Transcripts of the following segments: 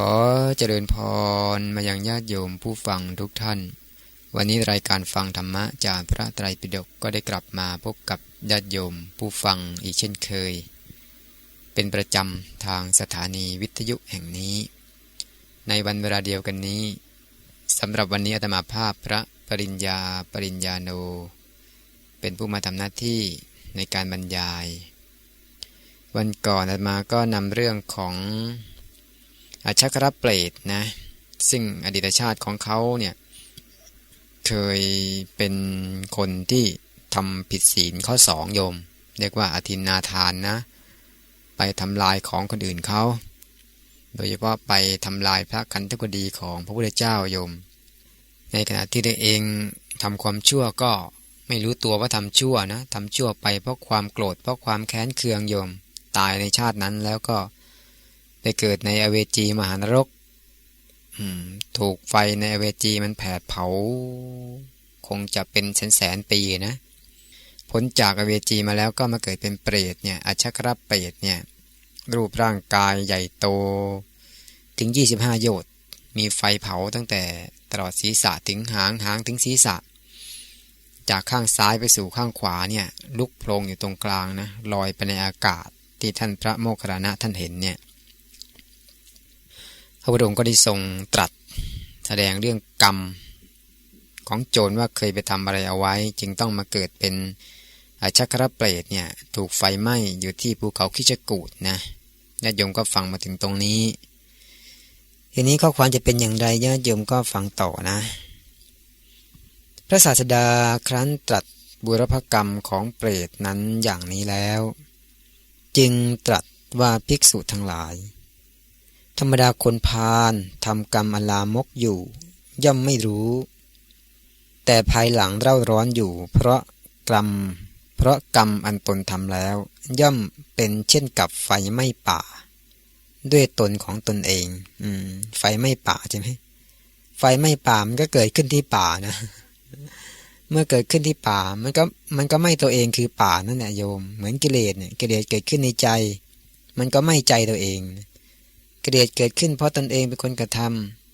ขอเจริญพรมายังญาติโยมผู้ฟังทุกท่าน วันนี้รายการฟังธรรมะจากพระไตรปิฎกก็ได้กลับมาพบกับญาติโยมผู้ฟังอีกเช่นเคย เป็นประจำทางสถานีวิทยุแห่งนี้ ในวันเวลาเดียวกันนี้สำหรับวันนี้อาตมาภาพพระปริญญาปริญญาโน เป็นผู้มาทำหน้าที่ในการบรรยาย วันก่อนอาตมาก็นำเรื่องของ อาชักรเปรตนะซึ่งอดีตชาติของเขาเนี่ยเคยเป็นคนที่ทำผิดศีลข้อสองโยม เรียกว่าอธินาทานนะ ไปทำลายของคนอื่นเขา โดยเฉพาะไปทำลายพระคันธกุดีของพระพุทธเจ้าโยม ในขณะที่ตัวเองทำความชั่วก็ไม่รู้ตัวว่าทำชั่วนะทำชั่วไปเพราะความโกรธเพราะความแค้นเคืองโยม ตายในชาตินั้นแล้วก็ ไปเกิดในอเวจีมหานรกถูกไฟในอเวจีมันแผดเผา คงจะเป็นแสนแสนปีนะพ้นจากอเวจีมาแล้วก็มาเกิดเป็นเปรตเนี่ยอชักรับเปรตเนี่ยรูปร่างกายใหญ่โต ถึง 25 โยชน์มีไฟเผาตั้งแต่ตลอดศีรษะถึงหางหางถึงศีรษะ จากข้างซ้ายไปสู่ข้างขวาเนี่ยลุกโพลงอยู่ตรงกลางนะลอยไปในอากาศที่ท่านพระโมคคัลลานะท่านเห็นเนี่ย ระพุทธองค์ก็ได้ทรงตรัสแสดงเรื่องกรรมของโจรว่าเคยไปทำอะไรเอาไว้ จึงต้องมาเกิดเป็นอาชักรเปรตเนี่ยถูกไฟไหม้อยู่ที่ภูเขาคิจกูดนะญาติโยมก็ฟังมาถึงตรงนี้ ทีนี้ข้อความจะเป็นอย่างไรญาติโยมก็ฟังต่อนะ พระศาสดาครั้นตรัสบุรพกรรมของเปรตนั้นอย่างนี้แล้ว จึงตรัสว่าภิกษุทั้งหลาย ธรรมดาคนพาลทำกรรมอลามกอยู่ ย่อมไม่รู้ แต่ภายหลังเร่าร้อนอยู่ เพราะกรรม เพราะกรรมอันตนทำแล้ว ย่อมเป็นเช่นกับไฟไหม้ป่า ด้วยตนของตนเองอืมไฟไหม้ป่าใช่ไหมไฟไหม้ป่ามันก็เกิดขึ้นที่ป่านะ เมื่อเกิดขึ้นที่ป่ามันก็มันก็ไหม้ตัวเองคือป่านั่นแหละโยม เหมือนกิเลสเนี่ยกิเลสเกิดขึ้นในใจ มันก็ไหม้ใจตัวเอง เกิเลสเกิดขึ้นเพราะตนเองเป็นคนกระท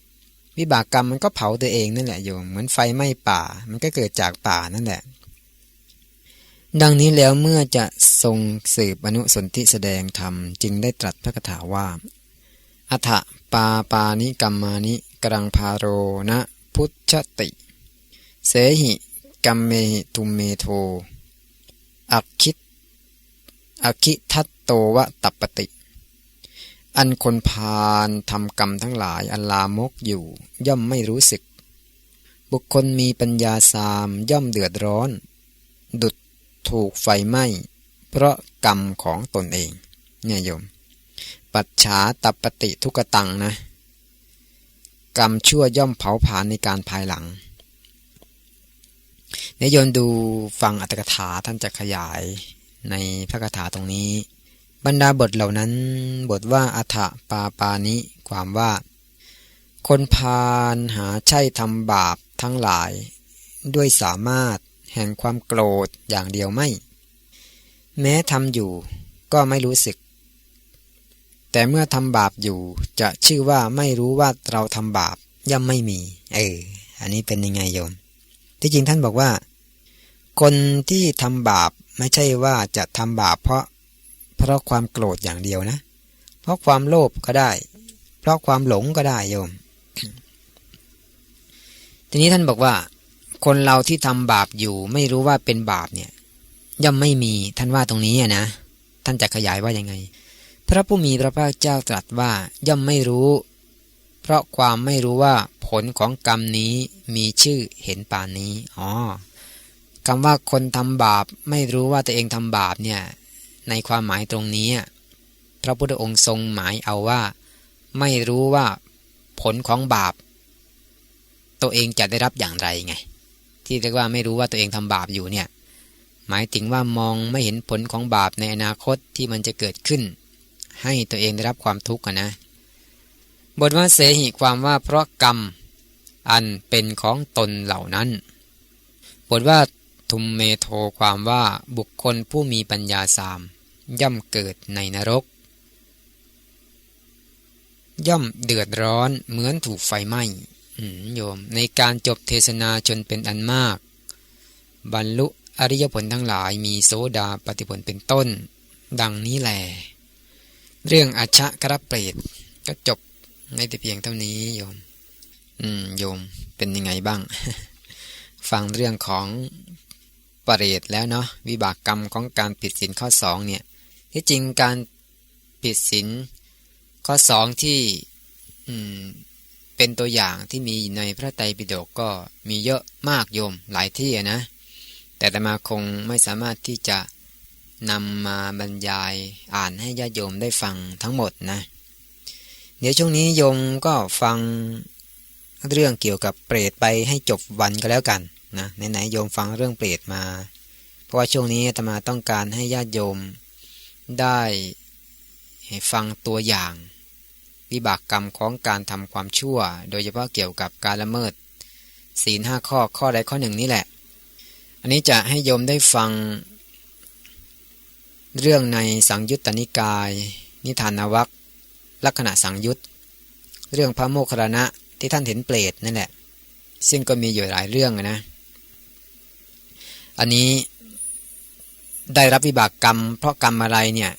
ำวิบากกรรมมันก็เผาตัวเองนั่นแหละโยมเหมือนไฟไหม้ป่า มันก็เกิดจากป่านั่นแหละ ดังนี้แล้วเมื่อจะทรงสืบอนุสนธิแสดงธรรมจึงได้ตรัสพระคาถาว่าอัฏฐปาปานิกรรมานิกรังพาโรนะพุทธติ เสหิกัมเมหิทุมเมโทอักคิดอคิทัตโตวะตัปปติ อันคนพาลทำกรรมทั้งหลายอันลามกอยู่ ย่อมไม่รู้สึก บุคคลมีปัญญาสามย่อมเดือดร้อน ดุดถูกไฟไหม้เพราะกรรมของตนเอง เนี่ยโยม ปัจฉาตปติทุกตังนะ กรรมชั่วย่อมเผาผลาญในการภายหลังเนี่ยโยนดูฟังอัตถกถาท่านจะขยายในพระคาถาตรงนี้ บรรดาบทเหล่านั้น บทว่าอัฐปาปานิ ความว่า คนพาลหาใช่ทำบาปทั้งหลาย ด้วยสามารถแห่งความโกรธอย่างเดียวไม่ แม้ทำอยู่ก็ไม่รู้สึก แต่เมื่อทำบาปอยู่จะชื่อว่าไม่รู้ว่าเราทำบาปย่อมไม่มี เออ อันนี้เป็นยังไงโยม ที่จริงท่านบอกว่า คนที่ทำบาปไม่ใช่ว่าจะทำบาปเพราะ เพราะความโกรธอย่างเดียวนะ เพราะความโลภก็ได้ เพราะความหลงก็ได้โยม ทีนี้ท่านบอกว่า คนเราที่ทำบาปอยู่ ไม่รู้ว่าเป็นบาปเนี่ย ย่อมไม่มีท่านว่าตรงนี้นะ ท่านจะขยายว่ายังไง พระผู้มีพระภาคเจ้าตรัสว่าย่อมไม่รู้ เพราะความไม่รู้ว่าผลของกรรมนี้มีชื่อเห็นป่านนี้อ๋อคำว่าคนทำบาปไม่รู้ว่าตัวเองทำบาปเนี่ย ในความหมายตรงนี้ พระพุทธองค์ทรงหมายเอาว่า ไม่รู้ว่าผลของบาป ตัวเองจะได้รับอย่างไรไง ที่เรียกว่าไม่รู้ว่าตัวเองทำบาปอยู่เนี่ย หมายถึงว่ามองไม่เห็นผลของบาปในอนาคตที่มันจะเกิดขึ้น ให้ตัวเองได้รับความทุกข์นะ บทว่าเสหิความว่าเพราะกรรมอันเป็นของตนเหล่านั้น บทว่า ทุมเมโทความว่าบุคคลผู้มีปัญญาสาม ย่อมเกิดในนรก ย่อมเดือดร้อนเหมือนถูกไฟไหม้โยม ในการจบเทศนาจนเป็นอันมาก บรรลุอริยผลทั้งหลายมีโสดาปฏิผลเป็นต้น ดังนี้แหละเรื่องอาชะกระเปรตก็จบในแต่เพียงเท่านี้โยม อืมโยมเป็นยังไงบ้าง ฟังเรื่องของ ปรเรตแล้วเนาะวิบากกรรมของการปิดสินข้อสองเนี่ยที่จริงการปิดสินข้อสองที่เป็นตัวอย่างที่มีในพระไตรปิฎกก็มีเยอะมากโยมหลายที่นะ แต่ตมาคงไม่สามารถที่จะนำมาบรรยายอ่านให้ญาติโยมได้ฟังทั้งหมดนะ เดี๋ยวช่วงนี้โยมก็ฟังเรื่องเกี่ยวกับเปรตไปให้จบวันก็แล้วกัน นะไหนๆโยมฟังเรื่องเปรตมา เพราะว่าช่วงนี้ตมาต้องการให้ญาติโยมได้ฟังตัวอย่าง วิบากกรรมของการทำความชั่ว โดยเฉพาะเกี่ยวกับการละเมิด ศีลห้าข้อข้อใดข้อหนึ่งนี่แหละ อันนี้จะให้โยมได้ฟัง เรื่องในสังยุตตนิกาย นิทานวัคลักษณะสังยุตเรื่องพระโมคคัลลานะที่ท่านเห็นเปรตนั่นแหละ ซึ่งก็มีอยู่หลายเรื่องนะ อันนี้ได้รับวิบากกรรม เพราะกรรมอะไรเนี่ย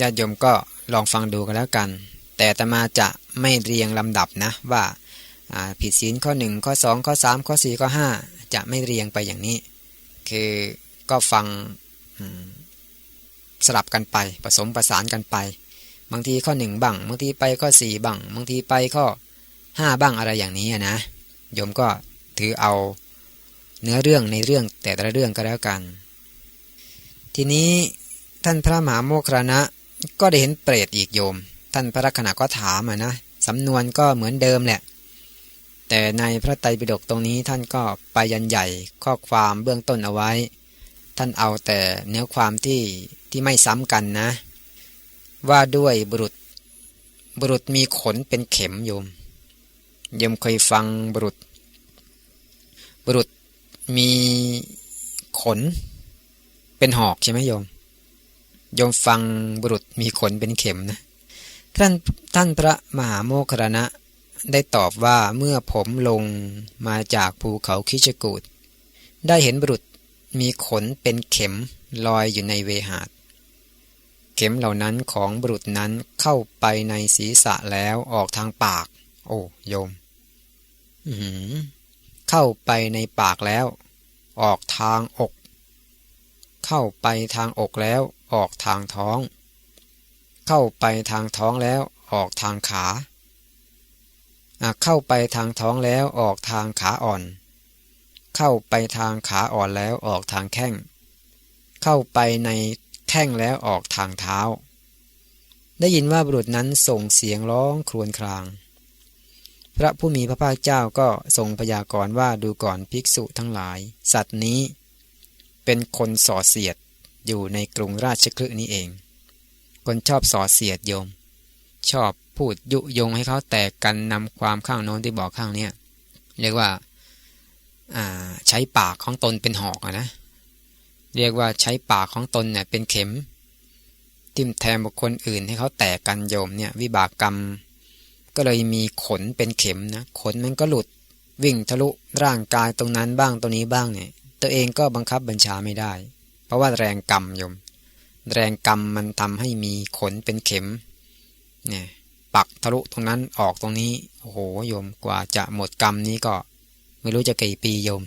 ญาติโยมก็ลองฟังดูกันแล้วกัน แต่ตมาจะไม่เรียงลำดับนะว่าผิดศีลข้อ 1 ข้อ 2 ข้อ 3 ข้อ 4 ข้อ 5 จะไม่เรียงไปอย่างนี้ คือก็ฟังสลับกันไปผสมประสานกันไป บางทีข้อหนึ่งบ้างบางทีไปข้อสี่บ้างบางทีไปข้อห้าบ้างอะไรอย่างนี้นะโยมก็ถือเอา เนื้อเรื่องในเรื่องแต่ละเรื่องก็แล้วกัน ทีนี้ท่านพระมหาโมครานะก็ได้เห็นเปรตอีกโยม ท่านพระลักษณะก็ถามอะนะสำนวนก็เหมือนเดิมแหละ แต่ในพระไตรปิฎกตรงนี้ท่านก็ไปยันใหญ่ข้อความเบื้องต้นเอาไว้ ท่านเอาแต่เนื้อความที่ที่ไม่ซ้ำกันนะ ว่าด้วยบุรุษ บุรุษมีขนเป็นเข็มโยมยมเคยฟังบุรุษ บุรุษ มีขน เป็นหอกใช่ไหมโยม โยมฟังบุรุษมีขนเป็นเข็มนะ ท่านท่านพระมหาโมครณะได้ตอบว่าเมื่อผมลงมาจากภูเขาคิชกูดได้เห็นบุรุษมีขนเป็นเข็มลอยอยู่ในเวหาด เข็มเหล่านั้นของบุรุษนั้นเข้าไปในศีรษะแล้วออกทางปาก โอ้โยม เข้าไปในปากแล้ว ออกทางอก เข้าไปทางอกแล้ว ออกทางท้อง เข้าไปทางท้องแล้วออกทางขาเข้าไปทางท้องแล้วออกทางขาอ่อน เข้าไปทางขาอ่อนแล้วออกทางแข้ง เข้าไปในแท่งแล้วออกทางเท้า ได้ยินว่าบุรุษนั้นส่งเสียงร้องครวญคราง พระผู้มีพระภาคเจ้าก็ทรงพยากรณ์ว่าดูก่อนภิกษุทั้งหลาย สัตว์นี้ เป็นคนส่อเสียดอยู่ในกรุงราชคลึนี้เอง คนชอบส่อเสียดโยม ชอบพูดยุยงให้เขาแตกกันนำความข้างโน้นที่บอกข้างเนี้ยเรียกว่าใช้ปากของตนเป็นหอกนะ เรียกว่าใช้ปากของตนเนี่ยเป็นเข็ม ทิ่มแทงบุคคลอื่นให้เขาแตกกันโยมเนี่ยวิบากกรรม ก็เลยมีขนเป็นเข็มนะขนมันก็หลุดวิ่งทะลุร่างกายตรงนั้นบ้างตรงนี้บ้างเนี่ย ตัวเองก็บังคับบัญชาไม่ได้ เพราะว่าแรงกรรมโยม แรงกรรมมันทำให้มีขนเป็นเข็มเนี่ยปักทะลุตรงนั้นออกตรงนี้โอ้โหโยมกว่าจะหมดกรรมนี้ก็ ไม่รู้จะกี่ปีโยม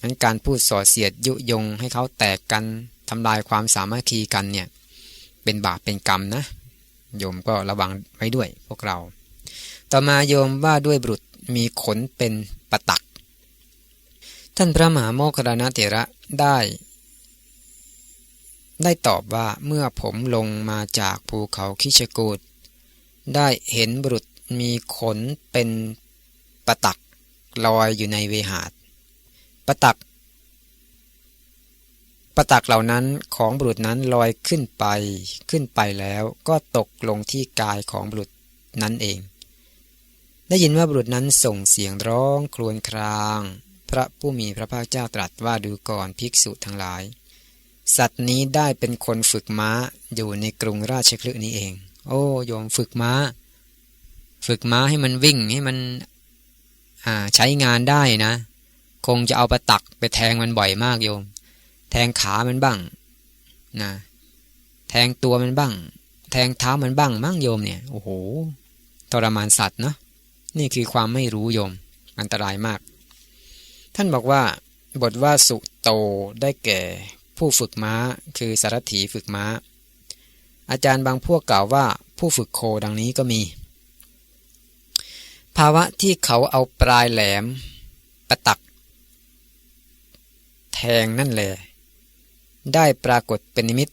นั้นการพูดส่อเสียดยุยงให้เขาแตกกันทำลายความสามัคคีกันเนี่ย เป็นบาปเป็นกรรมนะโยมก็ระวังไว้ด้วยพวกเรา ต่อมาโยมว่าด้วยบุตรมีขนเป็นปะตัก ท่านพระมหาโมคคลานะเถระได้ ได้ตอบว่าเมื่อผมลงมาจากภูเขาคิชกูดได้เห็นบุตรมีขนเป็นปะตักลอยอยู่ในเวหาดปะตักปะตักเหล่านั้นของบุตรนั้นลอยขึ้นไปขึ้นไปแล้วก็ตกลงที่กายของบุตรนั้นเอง ได้ยินว่าบุรุษนั้นส่งเสียงร้องครวญคราง พระผู้มีพระภาคเจ้าตรัสว่าดูก่อนภิกษุทั้งหลาย สัตว์นี้ได้เป็นคนฝึกม้าอยู่ในกรุงราชคลึนี้เอง โอ้โยมฝึกม้า ฝึกม้าให้มันวิ่งให้มันใช้งานได้นะ คงจะเอาประตักไปแทงมันบ่อยมากโยม แทงขามันบ้างนะแทงตัวมันบ้าง แทงเท้ามันบ้างมั่งโยมเนี่ย โอ้โหทรมานสัตว์เนาะ นี่คือความไม่รู้โยม อันตรายมาก ท่านบอกว่า บทว่าสุโตได้แก่ ผู้ฝึกม้า คือสารถีฝึกม้า อาจารย์บางพวกกล่าวว่า ผู้ฝึกโคดังนี้ก็มี ภาวะที่เขาเอาปลายแหลม ประตัก แทงนั่นแหละได้ปรากฏเป็นนิมิต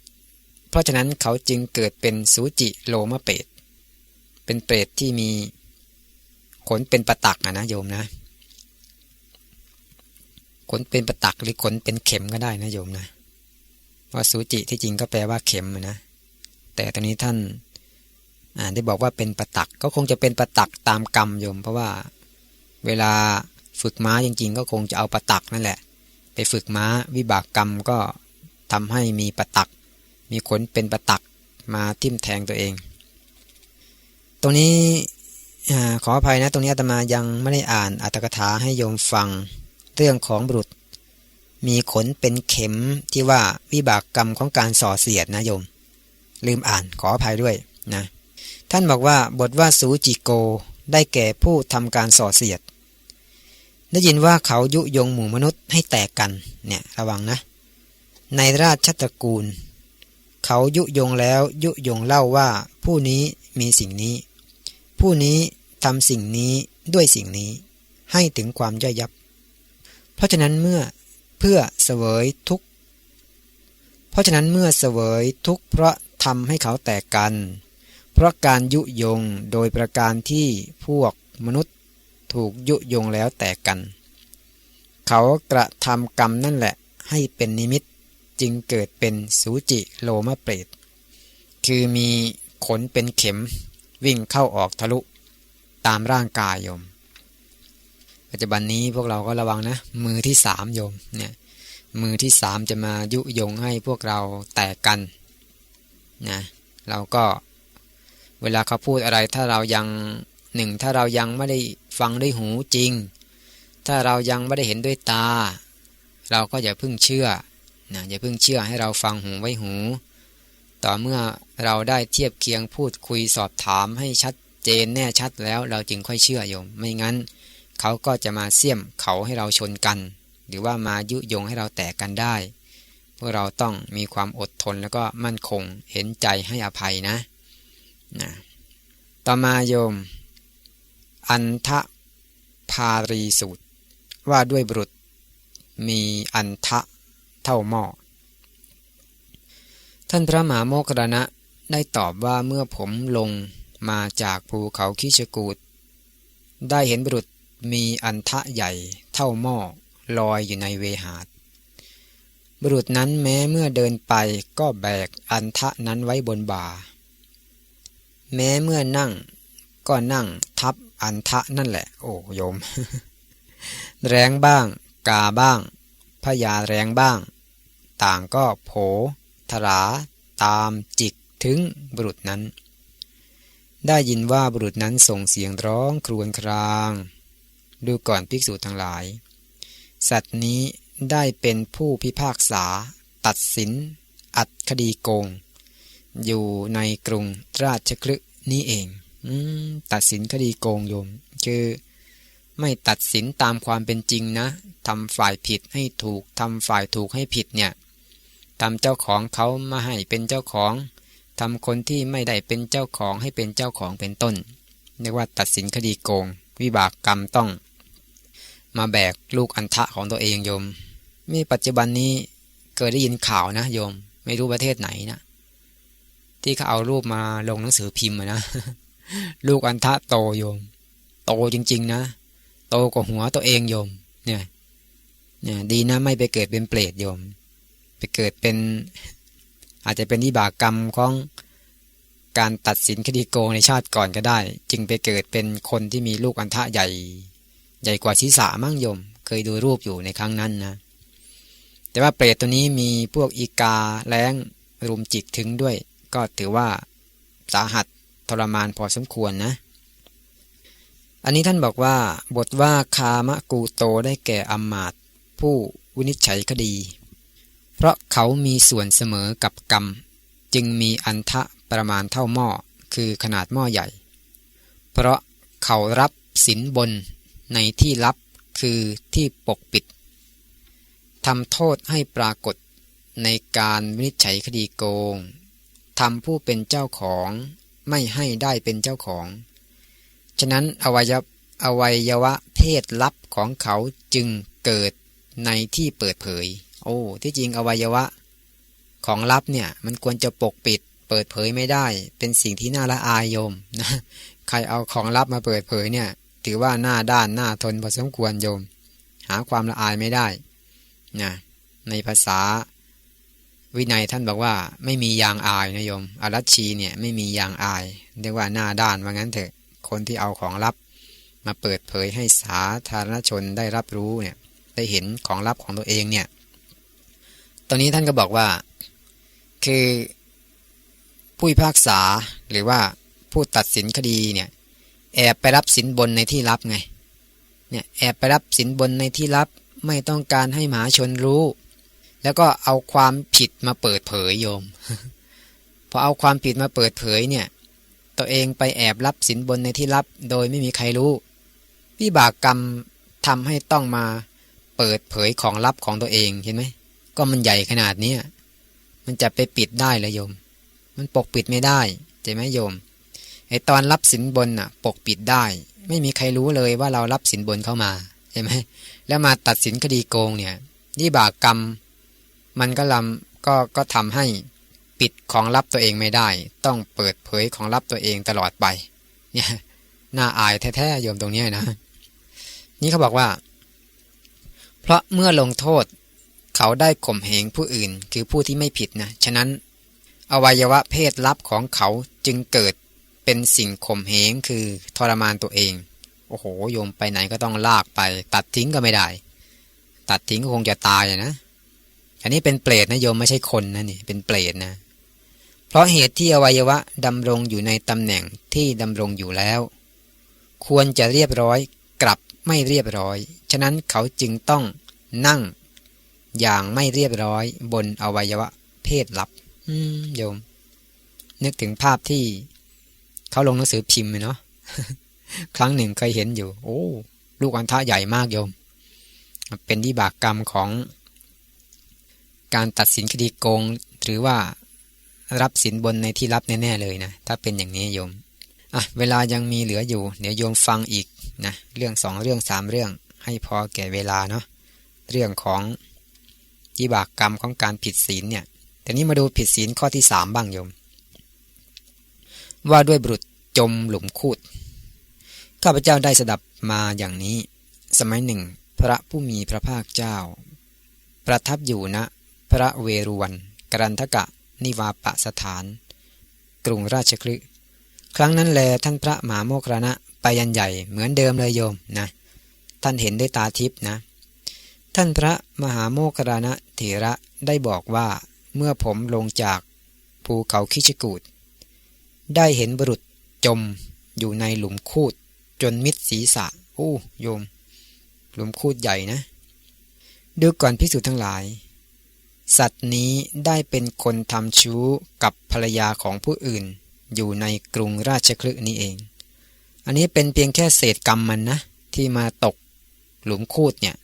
เพราะฉะนั้นเขาจึงเกิดเป็นสูจิโลมะเปตเป็นเปรตที่มี ขนเป็นประตักนะโยมนะ ขนเป็นประตักหรือขนเป็นเข็มก็ได้นะโยมนะว่าสูจิที่จริงก็แปลว่าเข็มนะ แต่ตอนนี้ท่านได้บอกว่าเป็นประตักก็คงจะเป็นประตักตามกรรมโยม เพราะว่าเวลาฝึกม้าจริง ๆ ก็คงจะเอาประตักนั่นแหละ ไปฝึกม้าวิบากกรรมก็ทำให้มีประตัก มีขนเป็นประตักมาทิ่มแทงตัวเอง ตรงนี้ ขออภัยนะตรงนี้อาตมายังไม่ได้อ่านอัตถกถาให้โยมฟัง เรื่องของบุรุษ มีขนเป็นเข็มที่ว่าวิบากกรรมของการส่อเสียดนะโยม ลืมอ่านขออภัยด้วยนะท่านบอกว่าบทว่าสูจิโกได้แก่ผู้ทำการส่อเสียด ได้ยินว่าเขายุยงหมู่มนุษย์ให้แตกกันเนี่ยระวังนะ ในราชตระกูล เขายุยงแล้วยุยงเล่าว่าผู้นี้มีสิ่งนี้ ผู้นี้ ทำสิ่งนี้ด้วยสิ่งนี้ให้ถึงความย่อยยับ เพราะฉะนั้นเมื่อเพื่อเสวยทุก เพราะฉะนั้นเมื่อเสวยทุกเพราะทำให้เขาแตกกัน เพราะการยุยงโดยประการที่พวกมนุษย์ถูกยุยงแล้วแตกกัน เขากระทำกรรมนั่นแหละให้เป็นนิมิตจึงเกิดเป็นสูจิโลมาเปรต คือมีขนเป็นเข็มวิ่งเข้าออกทะลุ ตามร่างกายโยม ปัจจุบันนี้พวกเราก็ระวังนะ มือที่สามโยมเนี่ยมือที่สามจะมายุยงให้พวกเราแตกกันนะเราก็เวลาเขาพูดอะไรถ้าเรายังหนึ่งถ้าเรายังไม่ได้ฟังด้วยหูจริง ถ้าเรายังไม่ได้เห็นด้วยตา เราก็อย่าพึ่งเชื่อนะอย่าพิ่งเชื่อให้เราฟังหูไว้หู ต่อเมื่อเราได้เทียบเคียงพูดคุยสอบถามให้ชัด เจนแน่ชัดแล้วเราจึงค่อยเชื่อโยม ไม่งั้น เขาก็จะมาเสี่ยมเขาให้เราชนกัน หรือว่ามายุยงให้เราแตกกันได้ พวกเราต้องมีความอดทนแล้วก็มั่นคงเห็นใจให้อภัยนะนะต่อมาโยม อันทะพารีสูตร ว่าด้วยบุรุษมีอันทะเท่าหม้อท่านพระมหาโมครณะได้ตอบว่าเมื่อผมลง มาจากภูเขาคิชกูดได้เห็นบุรุษมีอันทะใหญ่เท่าหม้อลอยอยู่ในเวหาด บุรุษนั้นแม้เมื่อเดินไปก็แบกอันทะนั้นไว้บนบ่า แม้เมื่อนั่งก็นั่งทับอันทะนั่นแหละ โอ้โยม แรงบ้าง กาบ้างพยาแรงบ้าง ต่างก็โผ ทรา ตามจิกถึงบุรุษนั้น ได้ยินว่าบุรุษนั้นส่งเสียงร้องครวญคราง ดูก่อนภิกษุทั้งหลาย สัตว์นี้ได้เป็นผู้พิพากษา ตัดสิน อัดคดีโกง อยู่ในกรุงราชคลึนี้เองอตัดสินคดีโกงโยม คือไม่ตัดสินตามความเป็นจริงนะทำฝ่ายผิดให้ถูกทำฝ่ายถูกให้ผิดเนี่ยทำเจ้าของเขามาให้เป็นเจ้าของ ทำคนที่ไม่ได้เป็นเจ้าของให้เป็นเจ้าของเป็นต้นเรียกว่าตัดสินคดีโกง วิบากกรรมต้อง มาแบกลูกอันทะของตัวเองโยมมีปัจจุบันนี้เคยได้ยินข่าวนะโยม ไม่รู้ประเทศไหนนะที่เขาเอารูปมาลงหนังสือพิมพ์นะลูกอันทะโตโยม โตจริง ๆ นะ โตกว่าหัวตัวเองโยม เนี่ย เนี่ย ดีนะไม่ไปเกิดเป็นเปรตโยม ไปเกิดเป็น อาจจะเป็นวิบากกรรมของการตัดสินคดีโกงในชาติก่อนก็ได้ จึงไปเกิดเป็นคนที่มีลูกอันทะใหญ่ ใหญ่กว่าศีรษะมั่งยม เคยดูรูปอยู่ในครั้งนั้นนะ แต่ว่าเปรตตัวนี้มีพวกอีกาแรงรุมจิกถึงด้วย ก็ถือว่าสาหัสทรมานพอสมควรนะ อันนี้ท่านบอกว่า บทว่าคามะกูโตได้แก่อมมาตผู้วินิจฉัยคดี เพราะเขามีส่วนเสมอกับกรรม จึงมีอันทะประมาณเท่าหม้อคือขนาดหม้อใหญ่ เพราะเขารับสินบนในที่ลับคือที่ปกปิดทำโทษให้ปรากฏในการวินิจฉัยคดีโกงทำผู้เป็นเจ้าของไม่ให้ได้เป็นเจ้าของ ฉะนั้นอวัยอวัยวะเพศลับของเขาจึงเกิดในที่เปิดเผย โอ้ ที่จริงอวัยวะ ของลับเนี่ยมันควรจะปกปิด เปิดเผยไม่ได้ เป็นสิ่งที่น่าละอายโยมนะ ใครเอาของลับมาเปิดเผยเนี่ย ถือว่าหน้าด้านหน้าทนพอสมควรโยม หาความละอายไม่ได้นะในภาษาวินัยท่านบอกว่าไม่มียางอายนะโยมอารัชชีเนี่ยไม่มียางอายเรียกว่าหน้าด้านว่างั้นเถอะคนที่เอาของลับ มาเปิดเผยให้สาธารณชนได้รับรู้เนี่ยได้เห็นของลับของตัวเองเนี่ย ตอนนี้ท่านก็บอกว่า คือผู้พิพากษาหรือว่าผู้ตัดสินคดีเนี่ยแอบไปรับสินบนในที่ลับไงเนี่ยแอบไปรับสินบนในที่ลับไม่ต้องการให้หมาชนรู้ แล้วก็เอาความผิดมาเปิดเผยโยมพอเอาความผิดมาเปิดเผยเนี่ย ตัวเองไปแอบรับสินบนในที่ลับ โดยไม่มีใครรู้วิบากกรรมทำให้ต้องมาเปิดเผยของลับของตัวเองเห็นไหม ก็มันใหญ่ขนาดนี้มันจะไปปิดได้เลยโยม มันปกปิดไม่ได้ใช่ไหมโยมไอตอนรับสินบนอะ ปกปิดได้ ไม่มีใครรู้เลยว่าเรารับสินบนเข้ามาใช่ไหมแล้วมาตัดสินคดีโกงเนี่ยวิบากกรรม มันก็ลำก็ก็ทำให้ปิดของลับตัวเองไม่ได้ ต้องเปิดเผยของลับตัวเองตลอดไป เนี่ยน่าอายแท้ๆโยมตรงนี้นะ นี่เขาบอกว่า เพราะเมื่อลงโทษ เขาได้ข่มเหงผู้อื่น คือผู้ที่ไม่ผิดนะฉะนั้น อวัยวะเพศลับของเขาจึงเกิดเป็นสิ่งข่มเหงคือทรมานตัวเอง โอ้โหโยมไปไหนก็ต้องลากไป ตัดทิ้งก็ไม่ได้ ตัดทิ้งก็คงจะตายนะอันนี้เป็นเปรตนะโยมไม่ใช่คนนะนี่เป็นเปรตนะเพราะเหตุที่อวัยวะดำรงอยู่ในตำแหน่งที่ดำรงอยู่แล้ว ควรจะเรียบร้อยกลับไม่เรียบร้อย ฉะนั้นเขาจึงต้องนั่ง อย่างไม่เรียบร้อยบนอวัยวะ เพศลับ อืมโยม นึกถึงภาพที่เขาลงหนังสือพิมพ์เนาะครั้งหนึ่งเคยเห็นอยู่ โอ้ ลูกอันทะใหญ่มากโยม เป็นวิบากกรรมของ การตัดสินคดีโกง หรือว่ารับสินบนในที่รับแน่ๆเลยนะ ถ้าเป็นอย่างนี้โยมอะเวลายังมีเหลืออยู่ เดี๋ยวโยมฟังอีกนะ เรื่องสองเรื่องสามเรื่องให้พอแก่เวลาเนาะเรื่องของ จิบากกรรมของการผิดศีลเนี่ยแต่นี้มาดูผิดศีลข้อที่สามบ้างโยม ว่าด้วยบุตรจมหลุมคูดข้าพเจ้าได้สดับมาอย่างนี้ สมัยหนึ่ง พระผู้มีพระภาคเจ้า ประทับอยู่ณนะพระเวรุวันกรันทกะนิวาปะสถาน กรุงราชคลึครั้งนั้นแลท่านพระมหาโมครณะไปยันใหญ่เหมือนเดิมเลยโยมนะ ท่านเห็นด้วยตาทิพนะ ท่านพระมหาโมคราณะเถระได้บอกว่าเมื่อผมลงจากภูเขาคิชกูดได้เห็นบุรุษจมอยู่ในหลุมคูดจนมิดศีรษะโอ้โยม หลุมคูดใหญ่นะดูก่อนพิสูจน์ทั้งหลาย สัตว์นี้ได้เป็นคนทำชู้กับภรรยาของผู้อื่น อยู่ในกรุงราชคลึนี้เอง อันนี้เป็นเพียงแค่เศษกรรมมันนะ ที่มาตกหลุมคูดเนี่ย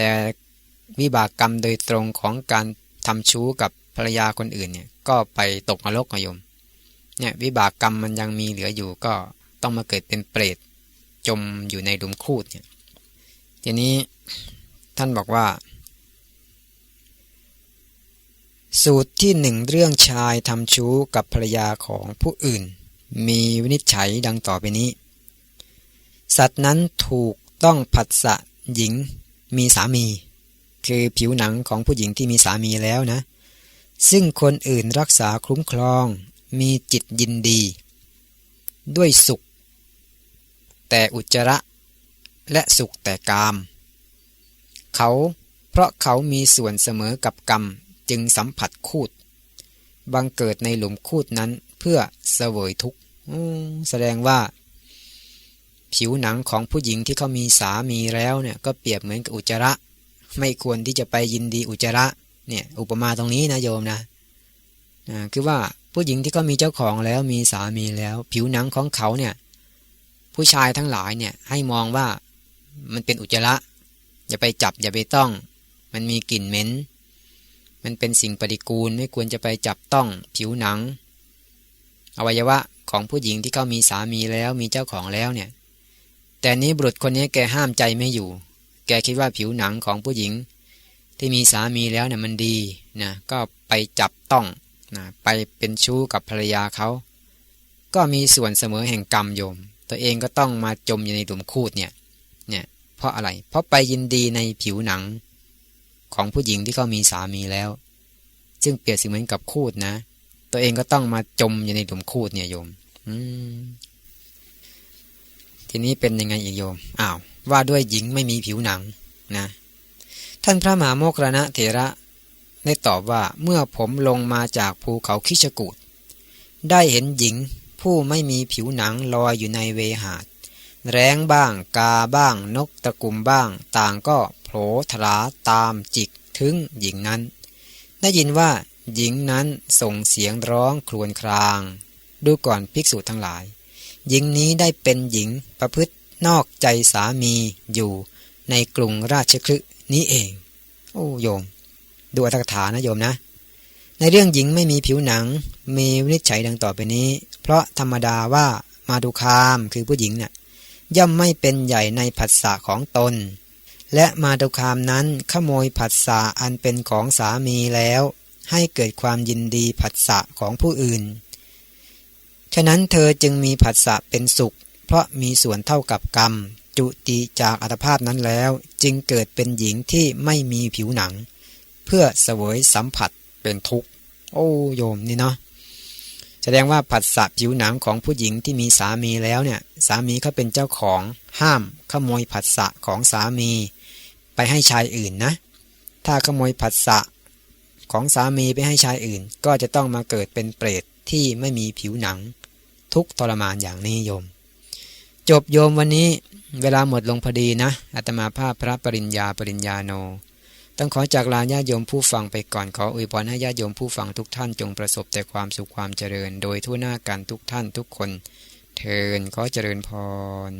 แต่วิบากกรรมโดยตรงของการทำชู้กับภรรยาคนอื่นเนี่ยก็ไปตกนรกมายมเนี่ยวิบากกรรมมันยังมีเหลืออยู่ก็ต้องมาเกิดเป็นเปรตจมอยู่ในหลุมคูดเนี่ยทีนี้ท่านบอกว่า สูตรที่หนึ่งเรื่องชายทำชู้กับภรรยาของผู้อื่น มีวินิจฉัยดังต่อไปนี้ สัตว์นั้นถูกต้องผัสสะหญิง มีสามี คือผิวหนังของผู้หญิงที่มีสามีแล้วนะ ซึ่งคนอื่นรักษาคุ้มครอง มีจิตยินดี ด้วยสุข แต่อุจจาระ และสุขแต่กาม เขาเพราะเขามีส่วนเสมอกับกรรมจึงสัมผัสคูดบังเกิดในหลุมคูดนั้นเพื่อเสวยทุกข์แสดงว่า ผิวหนังของผู้หญิงที่เขามีสามีแล้วเนี่ยก็เปรียบเหมือนกับอุจจาระ ไม่ควรที่จะไปยินดีอุจจาระเนี่ยอุปมาตรงนี้นะโยมนะนะคือว่าผู้หญิงที่เขามีเจ้าของแล้วมีสามีแล้ว ผิวหนังของเขาเนี่ยผู้ชายทั้งหลายเนี่ยให้มองว่ามันเป็นอุจจาระ อย่าไปจับอย่าไปต้อง มันมีกลิ่นเหม็นมันเป็นสิ่งปฏิกูลไม่ควรจะไปจับต้องผิวหนัง อวัยวะของผู้หญิงที่เขามีสามีแล้วมีเจ้าของแล้วเนี่ย แต่นี้บุรุษคนนี้แกห้ามใจไม่อยู่ แกคิดว่าผิวหนังของผู้หญิง ที่มีสามีแล้วเนี่ยมันดีนะก็ไปจับต้องนะไปเป็นชู้กับภรรยาเขา ก็มีส่วนเสมอแห่งกรรมโยม ตัวเองก็ต้องมาจมอยู่ในหลุมคูดเนี่ยเนี่ยเพราะอะไร เพราะไปยินดีในผิวหนังของผู้หญิงที่เขามีสามีแล้ว ซึ่งเปรียบเสมือนกับคูดนะ ตัวเองก็ต้องมาจมอยู่ในหลุมคูดเนี่ยโยม อืม ทีนี้เป็นยังไงอีกโยมอ้าวว่าด้วยหญิงไม่มีผิวหนังนะ ท่านพระมหาโมคคลนะเถระได้ตอบว่าเมื่อผมลงมาจากภูเขาคิชกูดได้เห็นหญิงผู้ไม่มีผิวหนังลอยอยู่ในเวหาด แร้งบ้าง กาบ้าง นกตะกุมบ้าง ต่างก็โผล่ทลาตามจิกถึงหญิงนั้น ได้ยินว่าหญิงนั้นส่งเสียงร้องครวญคราง ดูก่อนภิกษุทั้งหลาย หญิงนี้ได้เป็นหญิงประพฤตินอกใจสามีอยู่ในกรุงราชคลึนี้เอง โอ้โยม ดูอัตถกถานะโยมนะ ในเรื่องหญิงไม่มีผิวหนัง มีวินิจฉัยดังต่อไปนี้ เพราะธรรมดาว่ามาดูคามคือผู้หญิงเนี่ยย่อมไม่เป็นใหญ่ในผัสสะของตน และมาดูคามนั้นขโมยผัสสะอันเป็นของสามีแล้ว ให้เกิดความยินดีผัสสะของผู้อื่น ฉะนั้นเธอจึงมีผัสสะเป็นสุข เพราะมีส่วนเท่ากับกรรม จุติจากอัตภาพนั้นแล้ว จึงเกิดเป็นหญิงที่ไม่มีผิวหนัง เพื่อเสวยสัมผัสเป็นทุกข์ โอ้โยมนี่เนาะแสดงว่าผัสสะผิวหนังของผู้หญิงที่มีสามีแล้วเนี่ย สามีเขาเป็นเจ้าของห้ามขโมยผัสสะของสามี ไปให้ชายอื่นนะ ถ้าขโมยผัสสะของสามีไปให้ชายอื่น ก็จะต้องมาเกิดเป็นเปรตที่ไม่มีผิวหนัง ทุกทรมานอย่างนี้โยม จบโยมวันนี้เวลาหมดลงพอดีนะอาตมาภาพพระปริญญาปริญญาโน ต้องขอจากลาญาโยมผู้ฟังไปก่อนขออวยพรให้ญาโยมผู้ฟังทุกท่านจงประสบแต่ความสุขความเจริญ โดยทั่วหน้ากันทุกท่านทุกคน เทินขอเจริญพร